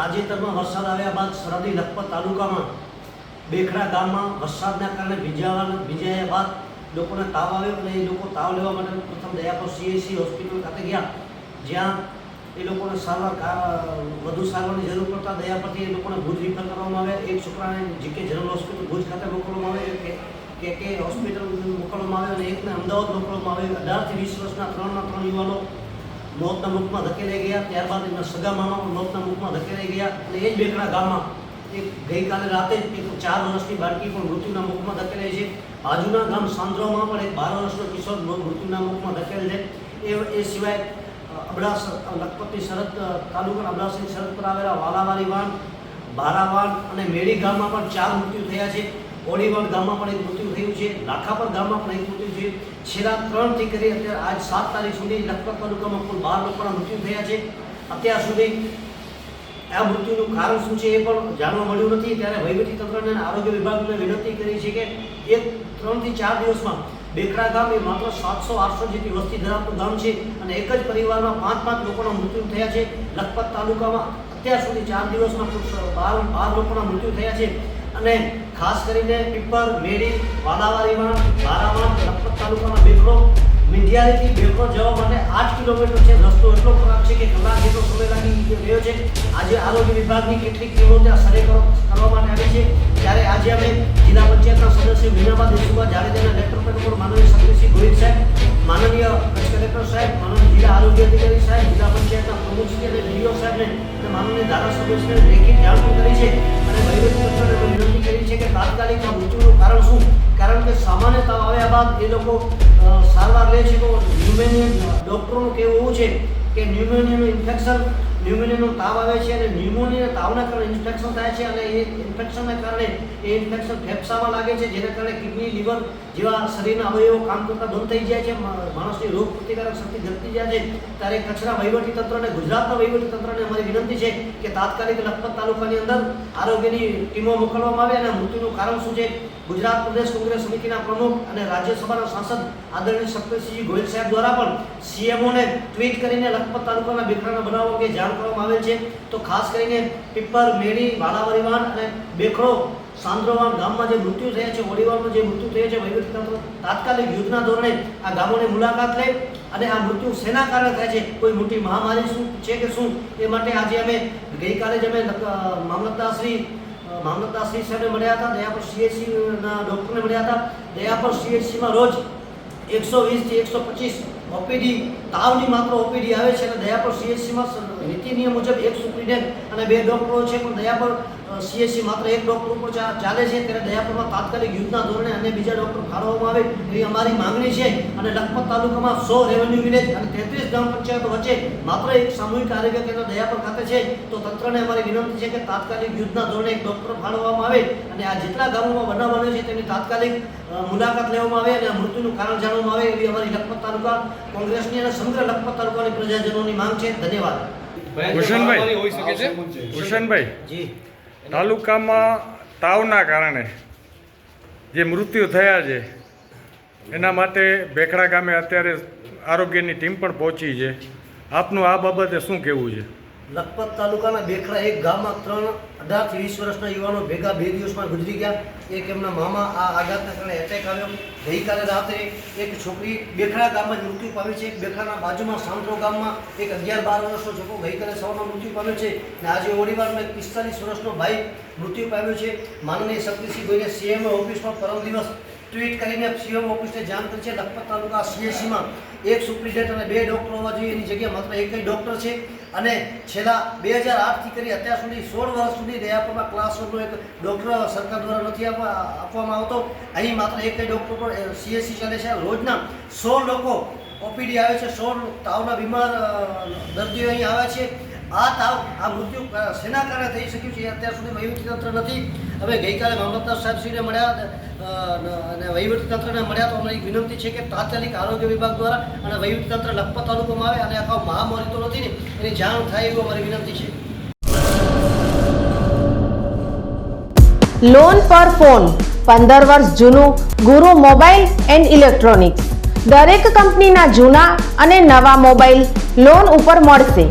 તાજેતરમાં વરસાદ આવ્યા બાદ સરહદી લખપત તાલુકામાં બેખડા ગામમાં વરસાદના કારણે ભીંજાવા ભીંજાયા બાદ લોકોને તાવ આવ્યો અને એ લોકો તાવ લેવા માટે પ્રથમ દયાપુર સીએસસી હોસ્પિટલ ખાતે ગયા. જ્યાં એ લોકોને સારવાર વધુ સારવારની જરૂર પડતા દયા પરથી એ લોકોને ભુજ રિફર કરવામાં આવ્યા. એક છોકરાને જીકે જનરલ હોસ્પિટલ ભુજ ખાતે મોકલવામાં આવે કે કે કે હોસ્પિટલ મોકલવામાં આવે અને એકને અમદાવાદ મોકલવામાં આવે અઢારથી વીસ વર્ષના ત્રણના ત્રણ યુવાનો મોતના મુખમાં ધકેલાઈ ગયા, ત્યારબાદ એમના સગા મામા મોતના મુખમાં ધકેલાઈ ગયા અને એ જ બેકડા ગામમાં એક ગઈકાલે રાતે એક ચાર વર્ષની બાળકી પણ મૃત્યુના મુખમાં ધકેલાઈ છે. બાજુના ગામ સાંદ્રોમાં પણ એક બાર વર્ષનો કિશોર મૃત્યુના મુખમાં ધકેલ છે. એ એ સિવાય અબડાસ લખપતની સરહદ તાલુકાના અબડાસની સરહદ પર આવેલા વાલાવારી વાન બારાવાન અને મેળી ગામમાં પણ ચાર મૃત્યુ થયા છે. ઓડીવાડ ગામમાં પણ એક મૃત્યુ થયું છે, લાખાપર ગામમાં પણ એક મૃત્યુ છે. છેલ્લા ત્રણથી કરી અત્યારે આજ સાત તારીખ સુધી લખપત તાલુકામાં કુલ બાર લોકોના મૃત્યુ થયા છે. અત્યાર સુધી આ મૃત્યુનું કારણ શું છે એ પણ જાણવા મળ્યું નથી. ત્યારે વહીવટી તંત્રને આરોગ્ય વિભાગને વિનંતી કરી છે કે એક ત્રણથી ચાર દિવસમાં બેખડા ગામ એ માત્ર સાતસો આઠસો જેટલી વસ્તી ધરાવતું ગામ છે અને એક જ પરિવારમાં પાંચ પાંચ લોકોના મૃત્યુ થયા છે. લખપત તાલુકામાં અત્યાર સુધી ચાર દિવસમાં બાર બાર લોકોના મૃત્યુ થયા છે. અને ખાસ કરીને પીપર, મેરી, વાલાવારીમાં, બારામાં, લખપત તાલુકાના બેકરો મીંઢિયારીથી બેકરો જવા માટે આઠ કિલોમીટર છે રસ્તો. એટલો ખરાબ છે કે કલાક જેટલો સમય લાગી રહ્યો છે. આજે આરોગ્ય વિભાગની કેટલીક ટીમો ત્યાં સર્વે કરો- કરવા માટે આવી છે. ત્યારે આજે અમે જિલ્લા પંચાયતના સદસ્ય મીનાબા દેશુભા જાડેજાના પેડ ઉપર માનવીય સત્યસિંહ ગોહિલ સાહેબ, માનનીય કચ્છ કલેક્ટર સાહેબ, માનનીય જિલ્લા આરોગ્ય અધિકારી સાહેબ, જિલ્લા પંચાયતના પ્રમુખશ્રી અને ડીઓ સાહેબને અને માનનીય ધારાસભ્યશ્રીને લેખિત જાણ કરી છે. વિનંતી મૃત્યુનું કારણ શું કારણ કે સામાન્ય તાવ આવ્યા બાદ એ લોકો સારવાર લે છે તો ન્યુમેનિયા ડૉક્ટરોનું કહેવું એવું છે કે ન્યુમોનિયાનું ઇન્ફેક્શન ન્યુમોનિયાનો તાવ આવે છે અને ન્યુમોનિયા તાવના કારણે ઇન્ફેક્શન થાય છે અને એ ઇન્ફેક્શનના કારણે એ ઇન્ફેક્શન ફેફસામાં લાગે છે, જેના કારણે કિડની લીવર જેવા શરીરના અવયવો કામ કરતા બંધ થઈ જાય છે માણસની રોગ પ્રતિકારક શક્તિ ઘટતી જાય છે. ત્યારે કચ્છના વહીવટી તંત્રને, ગુજરાતના વહીવટી તંત્રને અમારી વિનંતી છે કે તાત્કાલિક લખપત તાલુકાની અંદર આરોગ્યની ટીમો મોકલવામાં આવે અને મૃત્યુનું કારણ શું છે ગુજરાત પ્રદેશ કોંગ્રેસ સમિતિના પ્રમુખ અને રાજ્યસભાના સાંસદ આદરણીય શક્તિસિંહ ગોયલ સાહેબ દ્વારા પણ સીએમઓને ટ્વીટ કરીને લખપત તાલુકાના બિખરાના બનાવો કે અંગે જાણ કરવામાં આવેલ છે. તો ખાસ કરીને પીપર મેડી વાળાવરીવાન અને બેખડો સાંદ્રોવાન ગામમાં જે મૃત્યુ થયા છે ઓડીવારમાં જે મૃત્યુ થયા છે વહીવટીતંત્ર તાત્કાલિક યુદ્ધના ધોરણે આ ગામોની મુલાકાત લે અને આ મૃત્યુ શેના કારણે થાય છે કોઈ મોટી મહામારી શું છે કે શું એ માટે આજે અમે ગઈકાલે જ અમે મામલતદારશ્રી અ, મામલતદારશ્રી સાહેબને મળ્યા હતા દયાપર સીએચસીના ડૉક્ટરને મળ્યા હતા. દયાપર સીએચસીમાં રોજ એકસો વીસથી એકસો પચીસ ઓપીડી, તાવની માત્ર ઓપીડી આવે છે અને દયાપર સીએચસીમાં નીતિ નિયમ મુજબ એક સુપ્રિન્ટેન્ડન્ટ અને બે ડોક્ટરો છે, પણ દયાપર સીએચસી માત્ર એક ડૉક્ટર ઉપર ચા- ચાલે છે ત્યારે દયાપુરમાં તાત્કાલિક યુદ્ધના ધોરણે અને બીજા ડૉક્ટર ફાળવવામાં આવે એવી અમારી માંગણી છે. અને લખપત તાલુકામાં સો રેવન્યુ વિલેજ અને તેત્રીસ ગ્રામ પંચાયતો વચ્ચે માત્ર એક સામૂહિક આરોગ્ય કેન્દ્ર દયાપુર ખાતે છે. તો તંત્રને અમારી વિનંતી છે કે તાત્કાલિક યુદ્ધના ધોરણે એક ડૉક્ટર ફાળવવામાં આવે અને આ જેટલા ગામોમાં બનાવ બન્યો છે તેની તાત્કાલિક મુલાકાત લેવામાં આવે અને મૃત્યુનું કારણ જાણવામાં આવે એવી અમારી લખપત તાલુકા કોંગ્રેસની અને સમગ્ર લખપત તાલુકાની પ્રજાજનોની માંગ છે. ધન્યવાદ. ભૂષણભાઈ. હોઈ શકે છે ભૂષણભાઈ. જી. તાલુકામાં તાવના કારણે જે મૃત્યુ થયા છે, એના માટે ભેખડા ગામે અત્યારે આરોગ્યની ટીમ પણ પહોંચી છે. આપનું આ બાબતે શું કહેવું છે? લખપત તાલુકાના બેખરા એક ગામમાં ત્રણ અઢારથી વીસ વર્ષના યુવાનો ભેગા બે દિવસમાં ગુજરી ગયા. એક એમના મામા આ આઘાતના કારણે એટેક આવ્યો. ગઈકાલે રાત્રે એક છોકરી બેખરા ગામમાં જ મૃત્યુ પામી છે. એક બેખરાના બાજુમાં સાંતરો ગામમાં એક અગિયાર બાર વર્ષનો છોકરો ગઈકાલે સવારમાં મૃત્યુ પામ્યો છે અને આજે ઓડીવારમાં એક પિસ્તાલીસ વર્ષનો ભાઈ મૃત્યુ પામ્યો છે. માનનીય શક્તિસિંહ ગોયલે સીએમ ઓફિસમાં પરમ દિવસ ટ્વીટ કરીને સીએમ ઓફિસને જાણ કરી છે. લખપત તાલુકા સીએસસીમાં એક સુપ્રિન્ટેન્ડન્ટ અને બે ડૉક્ટર હોવા જોઈએ. એની જગ્યાએ માત્ર એક જ ડૉક્ટર છે. અને છેલ્લા બે હજાર આઠથી કરી અત્યાર સુધી સોળ વર્ષ સુધી દયાપુરમાં ક્લાસરૂમનો એક ડૉક્ટર સરકાર દ્વારા નથી આપવા આપવામાં આવતો. અહીં માત્ર એક ડૉક્ટર પણ સીએસસી ચાલે છે. રોજના સોળ લોકો ઓપીડી આવે છે. સોળ તાવના બીમાર દર્દીઓ અહીં આવે છે. આ તાવ, આ મૃત્યુ સેના કારણે થઈ શક્યું છે. અત્યાર સુધી વહીવટી તંત્ર નથી. હવે ગઈકાલે મામલતદાર સાહેબશ્રીને મળ્યા અને વહીવટી તંત્રને મળ્યા તો અમારી વિનંતી છે કે તાત્કાલિક આરોગ્ય વિભાગ દ્વારા અને વહીવટી તંત્ર લખપત તાલુકામાં આવે અને આખા મહામારી તો નથી ને, એની જાણ થાય એવી અમારી વિનંતી છે. લોન પર ફોન પંદર વર્ષ જૂનું, ગુરુ મોબાઈલ એન્ડ ઇલેક્ટ્રોનિક્સ. દરેક કંપનીના જૂના અને નવા મોબાઈલ લોન ઉપર મળશે.